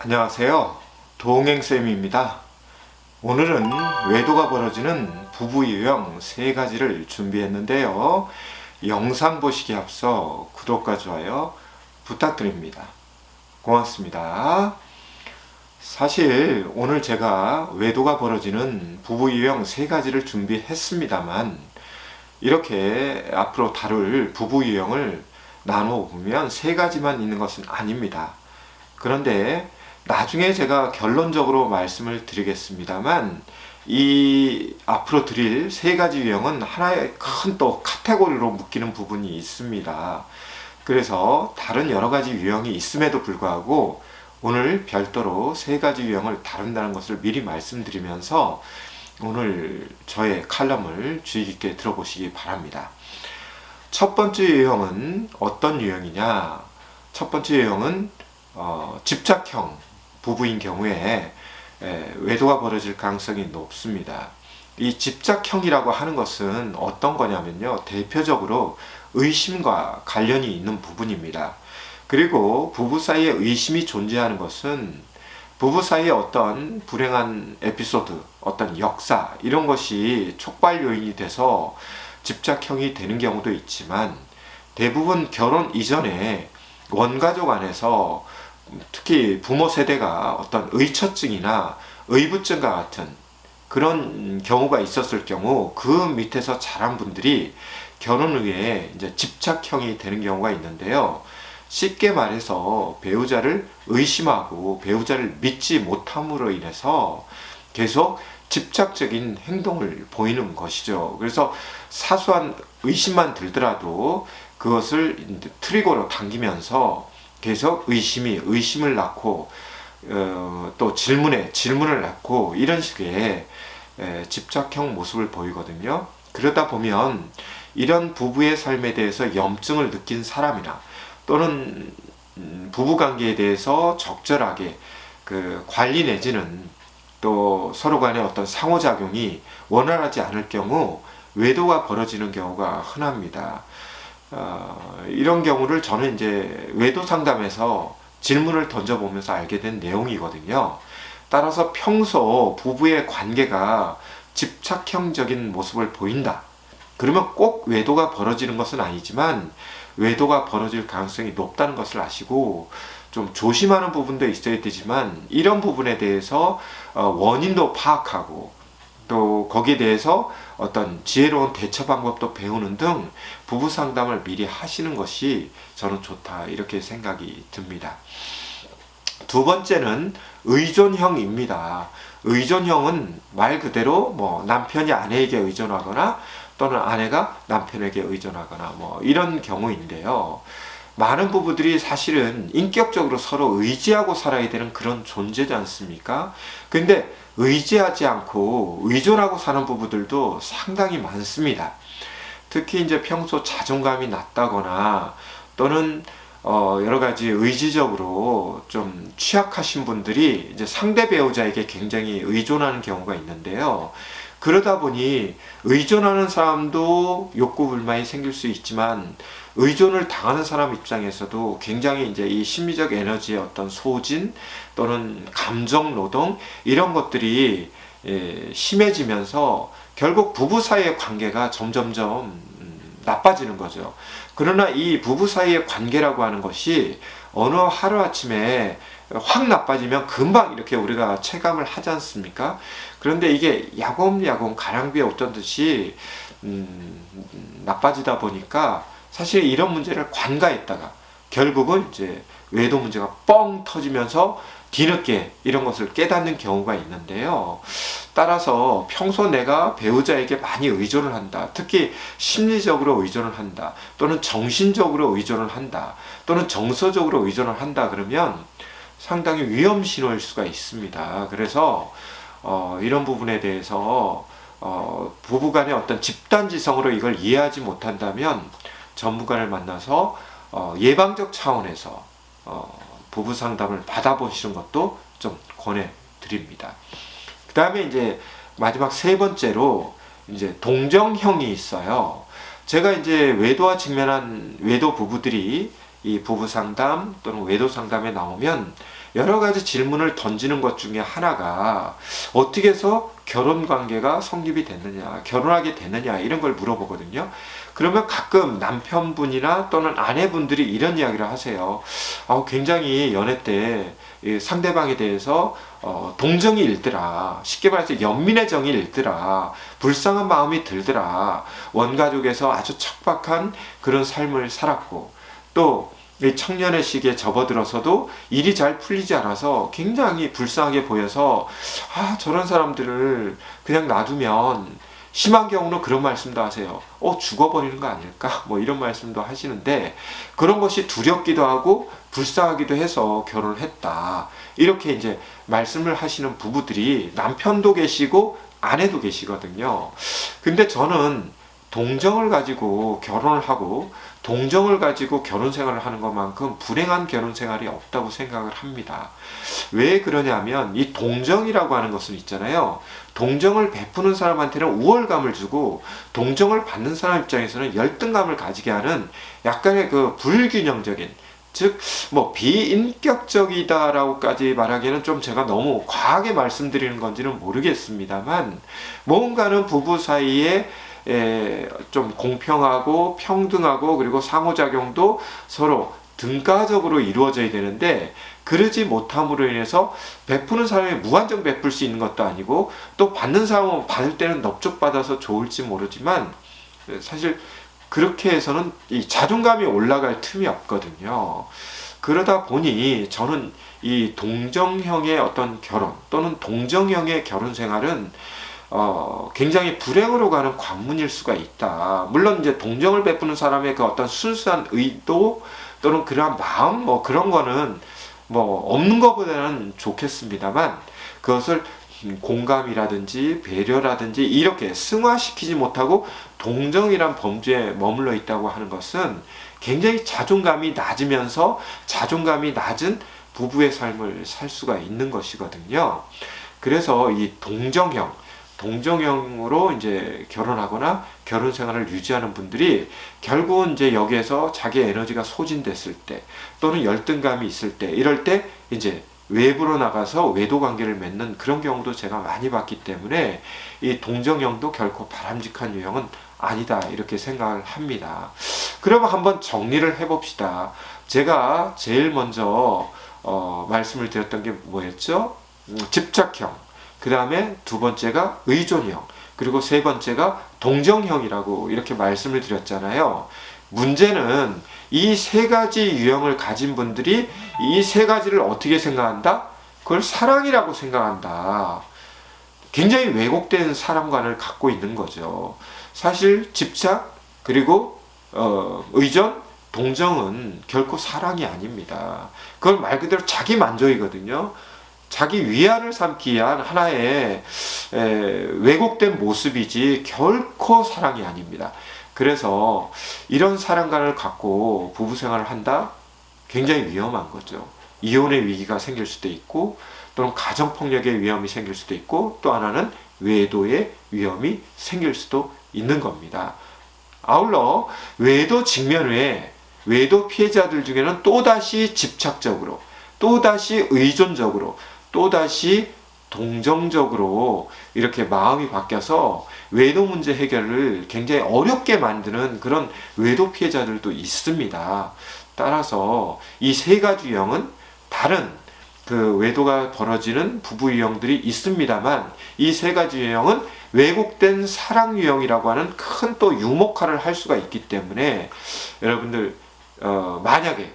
안녕하세요. 동행쌤입니다. 오늘은 외도가 벌어지는 부부 유형 세 가지를 준비했는데요. 영상 보시기 앞서 구독과 좋아요 부탁드립니다. 고맙습니다. 사실 오늘 제가 외도가 벌어지는 부부 유형 세 가지를 준비했습니다만 이렇게 앞으로 다룰 부부 유형을 나누어 보면 세 가지만 있는 것은 아닙니다. 그런데 나중에 제가 결론적으로 말씀을 드리겠습니다만 이 앞으로 드릴 세 가지 유형은 하나의 큰 또 카테고리로 묶이는 부분이 있습니다. 그래서 다른 여러 가지 유형이 있음에도 불구하고 오늘 별도로 세 가지 유형을 다룬다는 것을 미리 말씀드리면서 오늘 저의 칼럼을 주의 깊게 들어보시기 바랍니다. 첫 번째 유형은 어떤 유형이냐? 첫 번째 유형은 어, 집착형 부부인 경우에 에, 외도가 벌어질 가능성이 높습니다. 이 집착형이라고 하는 것은 어떤 거냐면요. 대표적으로 의심과 관련이 있는 부분입니다. 그리고 부부 사이에 의심이 존재하는 것은 부부 사이에 어떤 불행한 에피소드, 어떤 역사, 이런 것이 촉발 요인이 돼서 집착형이 되는 경우도 있지만 대부분 결혼 이전에 원가족 안에서 특히 부모 세대가 어떤 의처증이나 의부증과 같은 그런 경우가 있었을 경우 그 밑에서 자란 분들이 결혼 후에 이제 집착형이 되는 경우가 있는데요. 쉽게 말해서 배우자를 의심하고 배우자를 믿지 못함으로 인해서 계속 집착적인 행동을 보이는 것이죠. 그래서 사소한 의심만 들더라도 그것을 트리거로 당기면서 계속 의심이 의심을 낳고 어, 또 질문에 질문을 낳고 이런 식의 에, 집착형 모습을 보이거든요. 그러다 보면 이런 부부의 삶에 대해서 염증을 느낀 사람이나 또는 음, 부부 관계에 대해서 적절하게 그 관리 내지는 또 서로 간의 어떤 상호작용이 원활하지 않을 경우 외도가 벌어지는 경우가 흔합니다. 어, 이런 경우를 저는 이제 외도 상담에서 질문을 던져보면서 알게 된 내용이거든요. 따라서 평소 부부의 관계가 집착형적인 모습을 보인다. 그러면 꼭 외도가 벌어지는 것은 아니지만 외도가 벌어질 가능성이 높다는 것을 아시고 좀 조심하는 부분도 있어야 되지만 이런 부분에 대해서 어, 원인도 파악하고 또 거기에 대해서 어떤 지혜로운 대처 방법도 배우는 등 부부 상담을 미리 하시는 것이 저는 좋다 이렇게 생각이 듭니다. 두 번째는 의존형입니다. 의존형은 말 그대로 뭐 남편이 아내에게 의존하거나 또는 아내가 남편에게 의존하거나 뭐 이런 경우인데요. 많은 부부들이 사실은 인격적으로 서로 의지하고 살아야 되는 그런 존재지 않습니까? 근데 의지하지 않고 의존하고 사는 부부들도 상당히 많습니다. 특히 이제 평소 자존감이 낮다거나 또는 어 여러 가지 의지적으로 좀 취약하신 분들이 이제 상대 배우자에게 굉장히 의존하는 경우가 있는데요. 그러다 보니 의존하는 사람도 욕구 불만이 생길 수 있지만 의존을 당하는 사람 입장에서도 굉장히 이제 이 심리적 에너지의 어떤 소진 또는 감정 노동 이런 것들이 예, 심해지면서 결국 부부 사이의 관계가 점점점 음, 나빠지는 거죠. 그러나 이 부부 사이의 관계라고 하는 것이 어느 하루아침에 확 나빠지면 금방 이렇게 우리가 체감을 하지 않습니까? 그런데 이게 야곱야곱 가랑비에 어떤 듯이 음, 나빠지다 보니까 사실 이런 문제를 관가했다가 결국은 이제 외도 문제가 뻥 터지면서 뒤늦게 이런 것을 깨닫는 경우가 있는데요. 따라서 평소 내가 배우자에게 많이 의존을 한다. 특히 심리적으로 의존을 한다. 또는 정신적으로 의존을 한다. 또는 정서적으로 의존을 한다. 그러면 상당히 위험 신호일 수가 있습니다. 그래서 어, 이런 부분에 대해서 어, 부부간의 어떤 집단지성으로 이걸 이해하지 못한다면 전문가를 만나서 어, 예방적 차원에서 어, 부부 상담을 받아보시는 것도 좀 권해 드립니다. 그 다음에 이제 마지막 세 번째로 이제 동정형이 있어요. 제가 이제 외도와 직면한 외도 부부들이 이 부부 상담 또는 외도 상담에 나오면 여러 가지 질문을 던지는 것 중에 하나가 어떻게 해서 결혼 관계가 성립이 됐느냐, 결혼하게 됐느냐 이런 걸 물어보거든요. 그러면 가끔 남편분이나 또는 아내분들이 이런 이야기를 하세요. 어, 굉장히 연애 때이 상대방에 대해서 어, 동정이 일더라. 쉽게 말해서 연민의 정이 일더라. 불쌍한 마음이 들더라. 원가족에서 아주 척박한 그런 삶을 살았고 또이 청년의 시기에 접어들어서도 일이 잘 풀리지 않아서 굉장히 불쌍하게 보여서 아 저런 사람들을 그냥 놔두면 심한 경우는 그런 말씀도 하세요. 어 죽어버리는 거 아닐까? 뭐 이런 말씀도 하시는데 그런 것이 두렵기도 하고 불쌍하기도 해서 결혼을 했다. 이렇게 이제 말씀을 하시는 부부들이 남편도 계시고 아내도 계시거든요. 근데 저는 동정을 가지고 결혼을 하고 동정을 가지고 결혼 생활을 하는 것만큼 불행한 결혼 생활이 없다고 생각을 합니다. 왜 그러냐면 이 동정이라고 하는 것은 있잖아요. 동정을 베푸는 사람한테는 우월감을 주고 동정을 받는 사람 입장에서는 열등감을 가지게 하는 약간의 그 불균형적인 즉 뭐 비인격적이다라고까지 말하기에는 좀 제가 너무 과하게 말씀드리는 건지는 모르겠습니다만 뭔가는 부부 사이에 에, 좀 공평하고 평등하고 그리고 상호작용도 서로 등가적으로 이루어져야 되는데 그러지 못함으로 인해서 베푸는 사람이 무한정 베풀 수 있는 것도 아니고 또 받는 사람은 받을 때는 넙죽받아서 좋을지 모르지만 사실 그렇게 해서는 이 자존감이 올라갈 틈이 없거든요. 그러다 보니 저는 이 동정형의 어떤 결혼 또는 동정형의 결혼 생활은 어, 굉장히 불행으로 가는 관문일 수가 있다. 물론 이제 동정을 베푸는 사람의 그 어떤 순수한 의도 또는 그러한 마음 뭐 그런 거는 뭐 없는 것보다는 좋겠습니다만 그것을 공감이라든지 배려라든지 이렇게 승화시키지 못하고 동정이란 범죄에 머물러 있다고 하는 것은 굉장히 자존감이 낮으면서 자존감이 낮은 부부의 삶을 살 수가 있는 것이거든요. 그래서 이 동정형, 동정형으로 이제 결혼하거나 결혼 생활을 유지하는 분들이 결국은 이제 여기에서 자기 에너지가 소진됐을 때 또는 열등감이 있을 때 이럴 때 이제 외부로 나가서 외도 관계를 맺는 그런 경우도 제가 많이 봤기 때문에 이 동정형도 결코 바람직한 유형은 아니다 이렇게 생각을 합니다. 그러면 한번 정리를 해봅시다. 제가 제일 먼저 어, 말씀을 드렸던 게 뭐였죠? 음, 집착형. 그 다음에 두 번째가 의존형. 그리고 세 번째가 동정형이라고 이렇게 말씀을 드렸잖아요. 문제는 이 세 가지 유형을 가진 분들이 이 세 가지를 어떻게 생각한다? 그걸 사랑이라고 생각한다. 굉장히 왜곡된 사람관을 갖고 있는 거죠. 사실 집착 그리고 어, 의존 동정은 결코 사랑이 아닙니다. 그걸 말 그대로 자기 만족이거든요. 자기 위안을 삼기 위한 하나의 에, 왜곡된 모습이지 결코 사랑이 아닙니다. 그래서 이런 사랑관을 갖고 부부 생활을 한다? 굉장히 위험한 거죠. 이혼의 위기가 생길 수도 있고 또는 가정폭력의 위험이 생길 수도 있고 또 하나는 외도의 위험이 생길 수도 있는 겁니다. 아울러 외도 직면 외에 외도 피해자들 중에는 또다시 집착적으로 또다시 의존적으로 또다시 동정적으로 이렇게 마음이 바뀌어서 외도 문제 해결을 굉장히 어렵게 만드는 그런 외도 피해자들도 있습니다. 따라서 이 세 가지 유형은 다른 그 외도가 벌어지는 부부 유형들이 있습니다만 이 세 가지 유형은 왜곡된 사랑 유형이라고 하는 큰 또 유목화를 할 수가 있기 때문에 여러분들 어, 만약에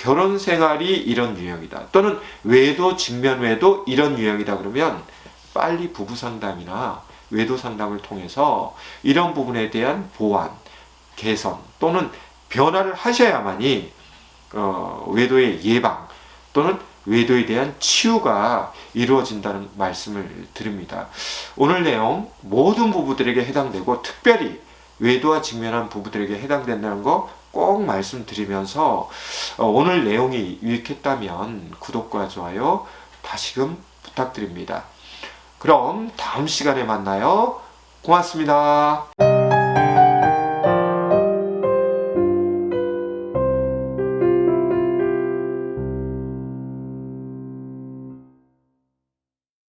결혼 생활이 이런 유형이다 또는 외도 직면 외도 이런 유형이다 그러면 빨리 부부 상담이나 외도 상담을 통해서 이런 부분에 대한 보완, 개선 또는 변화를 하셔야만이 어, 외도의 예방 또는 외도에 대한 치유가 이루어진다는 말씀을 드립니다. 오늘 내용 모든 부부들에게 해당되고 특별히 외도와 직면한 부부들에게 해당된다는 거 꼭 말씀드리면서 어, 오늘 내용이 유익했다면 구독과 좋아요 다시금 부탁드립니다. 그럼 다음 시간에 만나요. 고맙습니다.